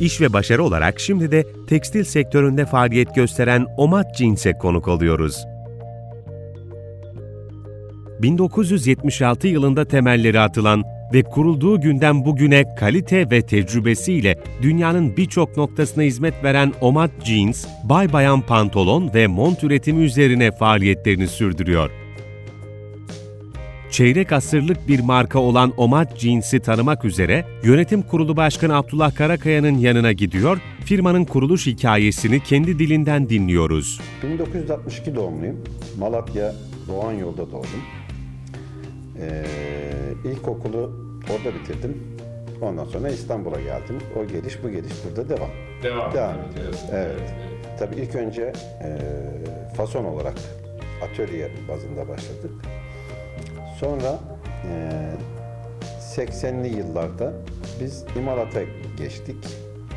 İş ve başarı olarak şimdi de tekstil sektöründe faaliyet gösteren Omat Jeans'e konuk oluyoruz. 1976 yılında temelleri atılan ve kurulduğu günden bugüne kalite ve tecrübesiyle dünyanın birçok noktasına hizmet veren Omat Jeans, bay bayan pantolon ve mont üretimi üzerine faaliyetlerini sürdürüyor. Çeyrek asırlık bir marka olan Omat Jeans'i tanımak üzere Yönetim Kurulu Başkanı Abdullah Karakaya'nın yanına gidiyor, firmanın kuruluş hikayesini kendi dilinden dinliyoruz. 1962 doğumluyum. Malatya Doğan Yolda doğdum. Ee, ilkokulu orada bitirdim. Ondan sonra İstanbul'a geldim. O geliş bu geliş burada devam. Devam. Devam. Evet. Evet. Tabii ilk önce e, fason olarak atölye bazında başladık. Sonra e, 80'li yıllarda biz imalata geçtik.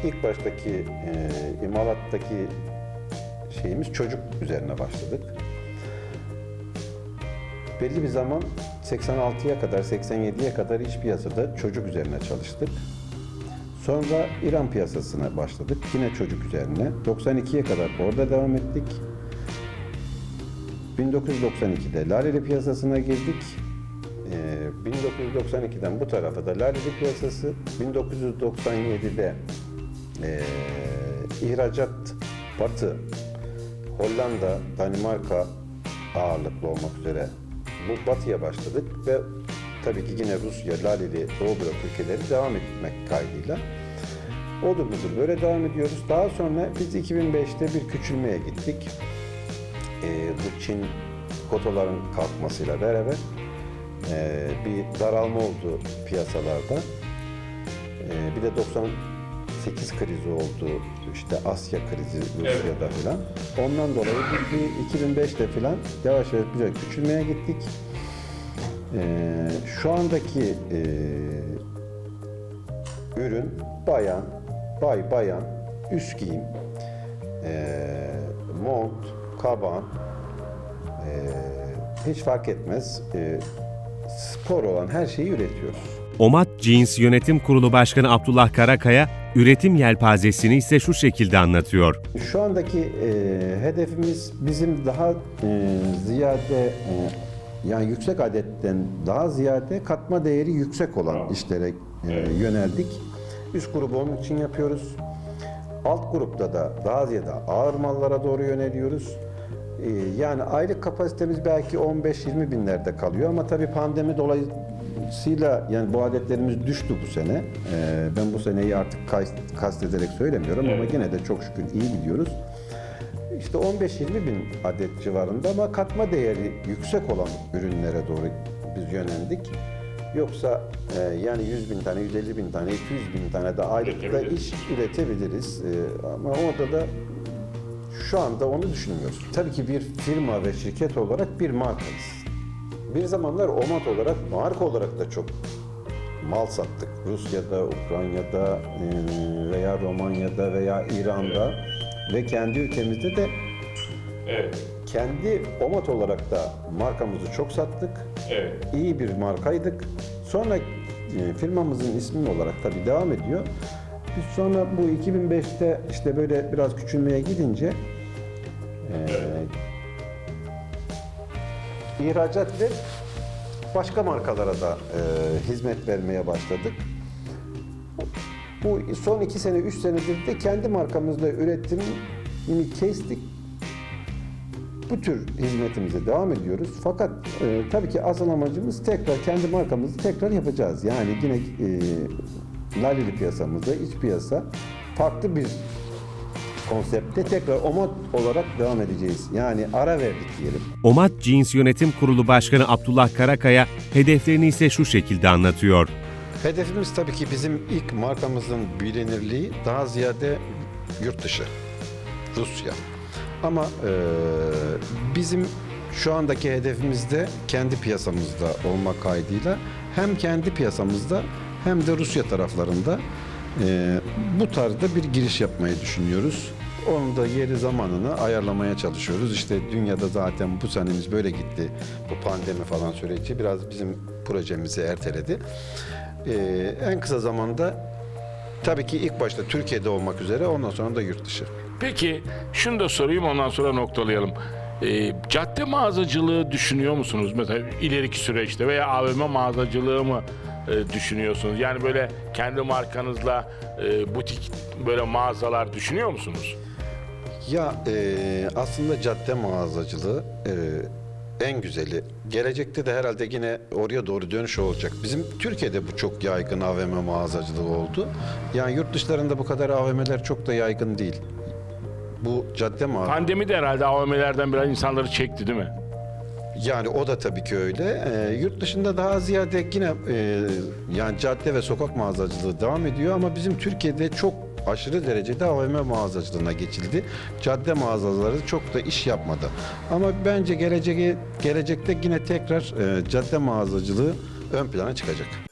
İlk baştaki e, imalattaki şeyimiz çocuk üzerine başladık. Belli bir zaman 86'ya kadar, 87'ye kadar iç piyasada çocuk üzerine çalıştık. Sonra İran piyasasına başladık. Yine çocuk üzerine. 92'ye kadar orada devam ettik. 1992'de Laleli piyasasına girdik. Ee, 1992'den bu tarafa da Laleli piyasası. 1997'de ee, ihracat Batı, Hollanda, Danimarka ağırlıklı olmak üzere bu batıya başladık ve tabii ki yine Rusya, Laleli, Doğu Blok ülkeleri devam etmek kaydıyla. Odur budur böyle devam ediyoruz. Daha sonra biz 2005'te bir küçülmeye gittik. Ee, bu Çin kotaların kalkmasıyla beraber ee, bir daralma oldu piyasalarda. Ee, bir de 98 krizi oldu. işte Asya krizi Rusya'da filan. Ondan dolayı bir, bir 2005'te filan yavaş yavaş biraz küçülmeye gittik. Ee, şu andaki e, ürün bayan, bay bayan, üst giyim, e, mont, kaban, e, hiç fark etmez. E, spor olan her şeyi üretiyoruz. Omat Jeans Yönetim Kurulu Başkanı Abdullah Karakaya, üretim yelpazesini ise şu şekilde anlatıyor. Şu andaki e, hedefimiz bizim daha e, ziyade e, yani yüksek adetten daha ziyade katma değeri yüksek olan işlere e, yöneldik. Üst grubu onun için yapıyoruz. Alt grupta da daha ziyade ağır mallara doğru yöneliyoruz. E, yani aylık kapasitemiz belki 15-20 binlerde kalıyor ama tabii pandemi dolayısıyla yani bu adetlerimiz düştü bu sene. E, ben bu seneyi artık kast- kastederek söylemiyorum ama yine de çok şükür iyi gidiyoruz. İşte 15-20 bin adet civarında ama katma değeri yüksek olan ürünlere doğru biz yöneldik. Yoksa e, yani 100 bin tane, 150 bin tane, 200 bin tane de aylıkta iş üretebiliriz. E, ama orada da şu anda onu düşünmüyoruz. Tabii ki bir firma ve şirket olarak bir markayız. Bir zamanlar OMAT olarak, marka olarak da çok mal sattık. Rusya'da, Ukrayna'da e, veya Romanya'da veya İran'da ve kendi ülkemizde de Evet. kendi OMAT olarak da markamızı çok sattık. Evet. İyi bir markaydık. Sonra e, firmamızın ismi olarak tabii devam ediyor. Biz sonra bu 2005'te işte böyle biraz küçülmeye gidince e, ihracat ve başka markalara da e, hizmet vermeye başladık. Bu son iki sene, üç senedir de kendi markamızla üretimini kestik bu tür hizmetimize devam ediyoruz. Fakat e, tabii ki asıl amacımız tekrar kendi markamızı tekrar yapacağız. Yani yine e, Laleli piyasamızda, iç piyasa farklı bir konsepte tekrar omot olarak devam edeceğiz. Yani ara verdik diyelim. Omat Jeans Yönetim Kurulu Başkanı Abdullah Karakaya, hedeflerini ise şu şekilde anlatıyor. Hedefimiz tabii ki bizim ilk markamızın bilinirliği daha ziyade yurt dışı, Rusya. Ama e, bizim şu andaki hedefimiz de kendi piyasamızda olmak kaydıyla hem kendi piyasamızda hem de Rusya taraflarında e, bu tarzda bir giriş yapmayı düşünüyoruz. Onun da yeri zamanını ayarlamaya çalışıyoruz. İşte dünyada zaten bu senemiz böyle gitti. Bu pandemi falan süreci biraz bizim projemizi erteledi. Ee, en kısa zamanda Tabii ki ilk başta Türkiye'de olmak üzere ondan sonra da yurt dışı. Peki şunu da sorayım ondan sonra noktalayalım. Ee, cadde mağazacılığı düşünüyor musunuz mesela ileriki süreçte veya AVM mağazacılığı mı e, düşünüyorsunuz? Yani böyle kendi markanızla e, butik böyle mağazalar düşünüyor musunuz? Ya e, aslında cadde mağazacılığı e, en güzeli. Gelecekte de herhalde yine oraya doğru dönüş olacak. Bizim Türkiye'de bu çok yaygın AVM mağazacılığı oldu. Yani yurt dışlarında bu kadar AVM'ler çok da yaygın değil. Bu cadde mağaza Pandemi de herhalde AVM'lerden biraz insanları çekti değil mi? yani o da tabii ki öyle. E, yurt dışında daha ziyade yine e, yani cadde ve sokak mağazacılığı devam ediyor ama bizim Türkiye'de çok aşırı derecede AVM mağazacılığına geçildi. Cadde mağazaları çok da iş yapmadı. Ama bence geleceğe, gelecekte yine tekrar e, cadde mağazacılığı ön plana çıkacak.